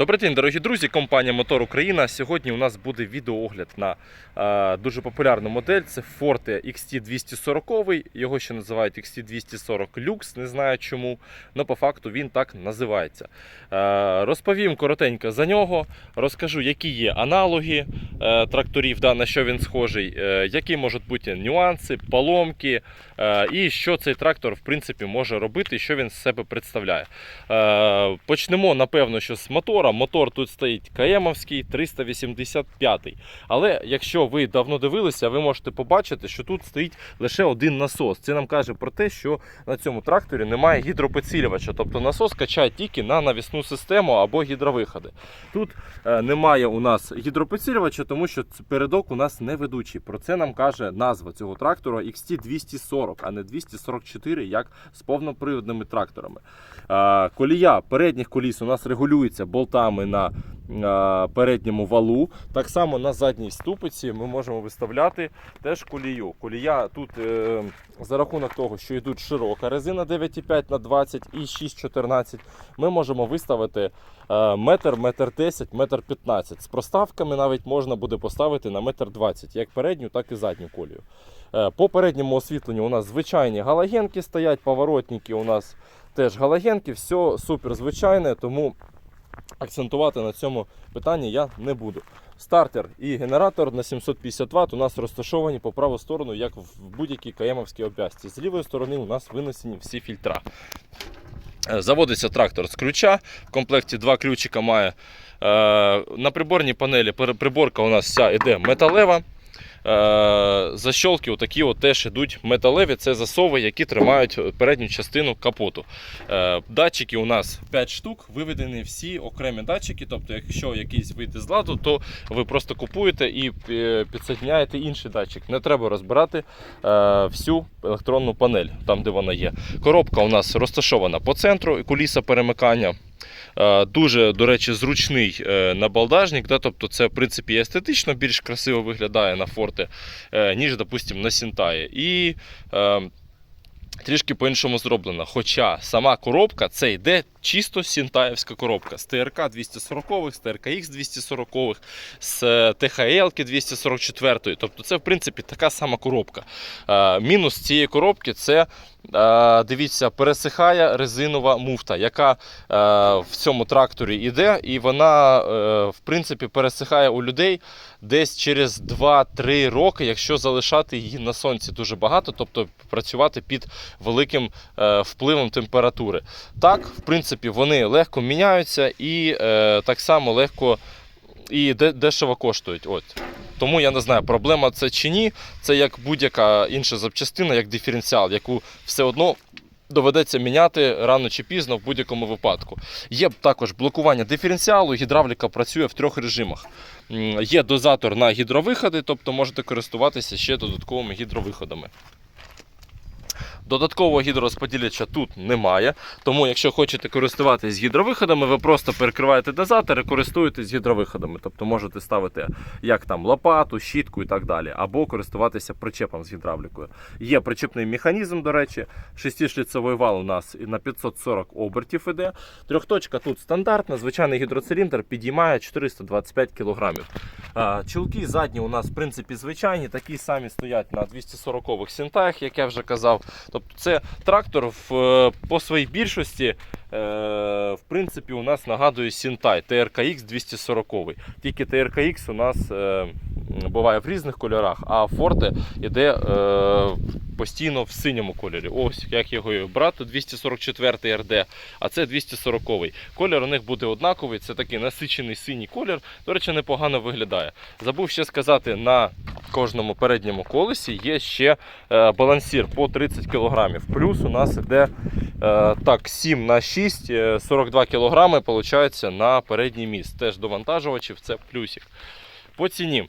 Добрий день, дорогі друзі, компанія Мотор Україна. Сьогодні у нас буде відеоогляд на е, дуже популярну модель. Це Forte XT240. Його ще називають XT240 Lux, не знаю чому, але по факту він так називається. Е, розповім коротенько за нього, розкажу, які є аналоги е, тракторів, да, на що він схожий, е, які можуть бути нюанси, поломки, е, і що цей трактор в принципі може робити, що він з себе представляє. Е, Почнемо, напевно, що з мотора. Мотор тут стоїть КМовський 385. Але якщо ви давно дивилися, ви можете побачити, що тут стоїть лише один насос. Це нам каже про те, що на цьому тракторі немає гідропоцілювача. Тобто насос качає тільки на навісну систему або гідровиходи. Тут е, немає у нас гідропоцілювача, тому що передок у нас не ведучий. Про це нам каже назва цього трактора XT240, а не 244, як з повноприводними тракторами. Е, Колія передніх коліс у нас регулюється болтами на передньому валу. Так само на задній ступиці ми можемо виставляти теж колію. Колія тут е, за рахунок того, що йдуть широка резина 9,5 на 20 і 6,14, ми можемо виставити е, метр, метр 10, метр 15. З проставками навіть можна буде поставити на метр 20, як передню, так і задню колію. Е, По передньому освітленню у нас звичайні галагенки стоять, поворотники у нас теж галагенки, все супер звичайне, тому акцентувати на цьому питанні я не буду. Стартер і генератор на 750 Вт у нас розташовані по праву сторону, як в будь-якій КМовській обв'язці. З лівої сторони у нас винесені всі фільтра. Е, Заводиться трактор з ключа. В комплекті два ключика має. Е, На приборній панелі приборка у нас вся йде металева. Е, Защолки отакі от теж ідуть металеві. Це засови, які тримають передню частину капоту. Е, Датчики у нас 5 штук, виведені всі окремі датчики. Тобто, якщо якийсь вийде з ладу, то ви просто купуєте і е, підсоединяєте інший датчик. Не треба розбирати всю електронну панель, там де вона є. Коробка у нас розташована по центру, куліса перемикання. Е, Дуже, до речі, зручний е, набалдажник, да, тобто це в принципі естетично більш красиво виглядає на форте, е, ніж, допустимо, на Сінтаї. І трішки по-іншому зроблена. Хоча сама коробка це йде чисто сінтаєвська коробка з ТРК 240, з ТРКХ 240, з ТХЛ 244. Тобто це в принципі така сама коробка. Мінус цієї коробки це. Дивіться, пересихає резинова муфта, яка в цьому тракторі йде, і вона е, в принципі пересихає у людей десь через 2-3 роки, якщо залишати її на сонці дуже багато, тобто працювати під великим е, впливом температури. Так, в принципі, вони легко міняються і е, так само легко і де- дешево коштують. От. Тому я не знаю, проблема це чи ні. Це як будь-яка інша запчастина, як диференціал, яку все одно доведеться міняти рано чи пізно в будь-якому випадку. Є також блокування диференціалу, гідравліка працює в трьох режимах. Є дозатор на гідровиходи, тобто можете користуватися ще додатковими гідровиходами. Додаткового гідророзподіляча тут немає, тому якщо хочете користуватись гідровиходами, ви просто перекриваєте дозатор і користуєтесь гідровиходами. Тобто можете ставити як там лопату, щітку і так далі, або користуватися причепом з гідравлікою. Є причепний механізм, до речі, шестишліцевий вал у нас на 540 обертів іде. Трьохточка тут стандартна, звичайний гідроциліндр підіймає 425 кг. Чулки задні у нас в принципі звичайні, такі самі стоять на 240-х сінтах, як я вже казав. Тобто це трактор в, е, по своїй більшості, е, в принципі, у нас нагадує Сінтай TRKX 240. Тільки TRKX у нас е, буває в різних кольорах, а Forte йде постійно в синьому кольорі. Ось як його брати, 244 РД, а це 240. Колір у них буде однаковий, це такий насичений синій колір. До речі, непогано виглядає. Забув ще сказати, на кожному передньому колесі є ще е, балансір по 30 кг. Плюс у нас іде е, так, 7 на 6, е, 42 кг виходить на передній міст. Теж довантажувачів, це плюсик. По ціні.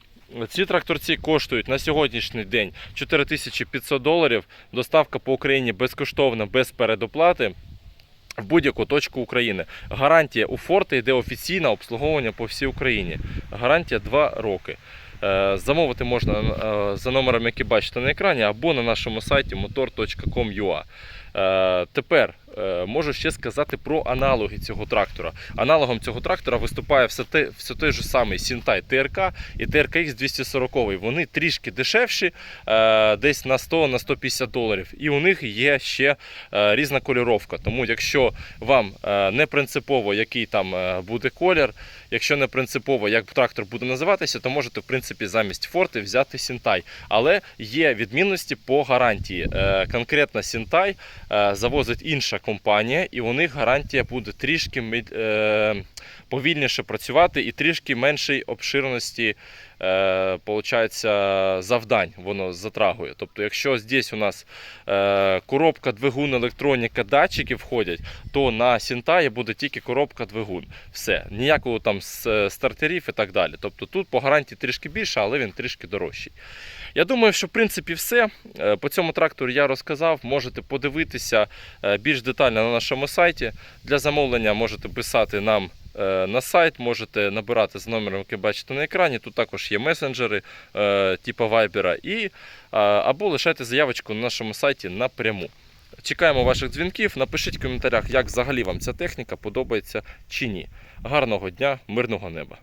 Ці тракторці коштують на сьогоднішній день 4500 доларів. Доставка по Україні безкоштовна, без передоплати. В будь-яку точку України. Гарантія у Форте йде офіційне обслуговування по всій Україні. Гарантія 2 роки. Е, Замовити можна е, за номером, який бачите на екрані, або на нашому сайті motor.com.ua. Е, тепер можу ще сказати про аналоги цього трактора. Аналогом цього трактора виступає все, те, все той же самий Сінтай ТРК і ТРК 240. Вони трішки дешевші, е, десь на 100-150 доларів. І у них є ще е, різна кольоровка. Тому якщо вам е, не принципово, який там е, буде колір, якщо не принципово, як трактор буде називатися, то можете в принципі замість Форти взяти Сінтай. Але є відмінності по гарантії. Е, Конкретно Сінтай е, завозить інша компанія, і у них гарантія буде трішки е, повільніше працювати і трішки меншої обширності е, получається, завдань воно затрагує. Тобто, якщо здесь у нас е, коробка, двигун, електроніка, датчики входять, то на Сінтаї буде тільки коробка, двигун. Все, ніякого там стартерів і так далі. Тобто тут по гарантії трішки більше, але він трішки дорожчий. Я думаю, що в принципі все. Е, По цьому трактору я розказав. Можете подивитися е, більш детально на нашому сайті. Для замовлення можете писати нам на сайт, можете набирати з номером, який бачите на екрані. Тут також є месенджери е, типу Viber, і, е, або лишайте заявочку на нашому сайті напряму. Чекаємо ваших дзвінків. Напишіть в коментарях, як взагалі вам ця техніка подобається чи ні. Гарного дня, мирного неба!